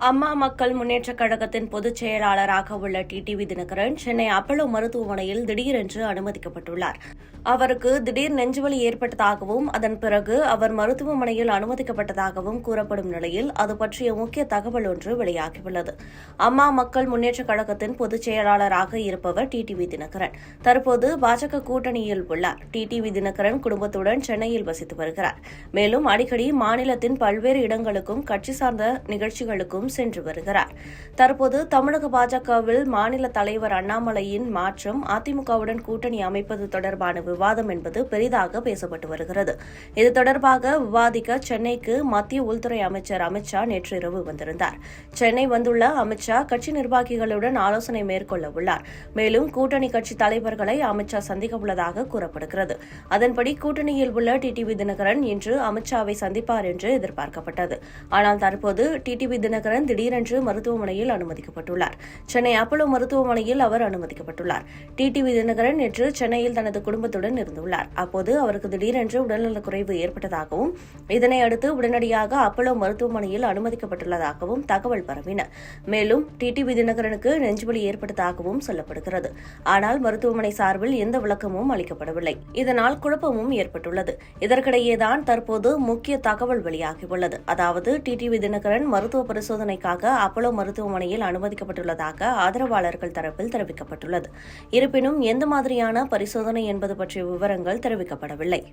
அம்மா மக்கள் முன்னேற்றக் கழகத்தின் பொதுச் செயலாளராக உள்ள டிடிவி தினகரன் சென்னை அப்பலோ மருத்துவமனையில் திடீரென்று அனுமதிக்கப்பட்டுள்ளார். அவருக்கு திடீர் நெஞ்சுவலி ஏற்பட்டதாகவும் அதன் பிறகு அவர் மருத்துவமனையில் அனுமதிக்கப்பட்டதாகவும் கூறப்படும் நிலையில் அது பற்றிய முக்கிய தகவல் ஒன்று வெளியாகியுள்ளது. அம்மா மக்கள் முன்னேற்றக் கழகத்தின் பொதுச் செயலாளராக இருப்பவர் டிடிவி தினகரன் தற்போது பாஜக கூட்டணியில் உள்ளார். டிடிவி தினகரன் குடும்பத்துடன் சென்னையில் வசித்து வருகிறார். மேலும் அடிக்கடி மாநிலத்தின் பல்வேறு இடங்களுக்கும் கட்சி சார்ந்த நிகழ்ச்சிகளுக்கும் சென்று வருகிறார். தற்போது தமிழக பாஜகவில் மாநில தலைவர் அண்ணாமலையின் மாற்றம் அதிமுகவுடன் கூட்டணி அமைப்பது தொடர்பான விவாதம் என்பது பெரிதாக பேசப்பட்டு வருகிறது. இது தொடர்பாக விவாதிக்க சென்னைக்கு மத்திய உள்துறை அமைச்சர் அமித்ஷா நேற்று இரவு வந்திருந்தார். சென்னை வந்துள்ள அமித்ஷா கட்சி நிர்வாகிகளுடன் ஆலோசனை மேற்கொள்ள உள்ளார். மேலும் கூட்டணி கட்சி தலைவர்களை அமித்ஷா சந்திக்க உள்ளதாக கூறப்படுகிறது. அதன்படி கூட்டணியில் உள்ள டிடிவி தினகரன் இன்று அமித்ஷாவை சந்திப்பார் என்று எதிர்பார்க்கப்பட்டது. ஆனால் தற்போது டிடிவி தினகரன் திடீரென்று மருத்துவமனையில் அனுமதிக்கப்பட்டுள்ளார். சென்னை அப்பல்லோ மருத்துவமனையில் அவர் அனுமதிக்கப்பட்டுள்ளார். டிடிவி தினகரன் நேற்று சென்னையில் தனது குடும்பத்துடன் இருந்துள்ளார். அப்போது அவருக்கு திடீரென்று உடல்நலக்குறைவு ஏற்பட்டதாகவும் இதனை அடுத்து உடனடியாக அப்பலோ மருத்துவமனையில் அனுமதிக்கப்பட்டுள்ளதாகவும் தகவல் பரவின. மேலும் டிடிவி தினகரனுக்கு நெஞ்சுவலி ஏற்பட்டதாகவும் சொல்லப்படுகிறது. ஆனால் மருத்துவமனை சார்பில் எந்த விளக்கமும் அளிக்கப்படவில்லை. இதனால் குழப்பமும் ஏற்பட்டுள்ளது. இதற்கிடையேதான் தற்போது முக்கிய தகவல் வெளியாகியுள்ளது. அதாவது டிடிவி தினகரன் மருத்துவ பரிசோதனை பரிசோதனைக்காக அப்போலோ மருத்துவமனையில் அனுமதிக்கப்பட்டுள்ளதாக ஆதரவாளர்கள் தரப்பில் தெரிவிக்கப்பட்டுள்ளது. இருப்பினும் எந்த மாதிரியான பரிசோதனை என்பது பற்றிய விவரங்கள் தெரிவிக்கப்படவில்லை.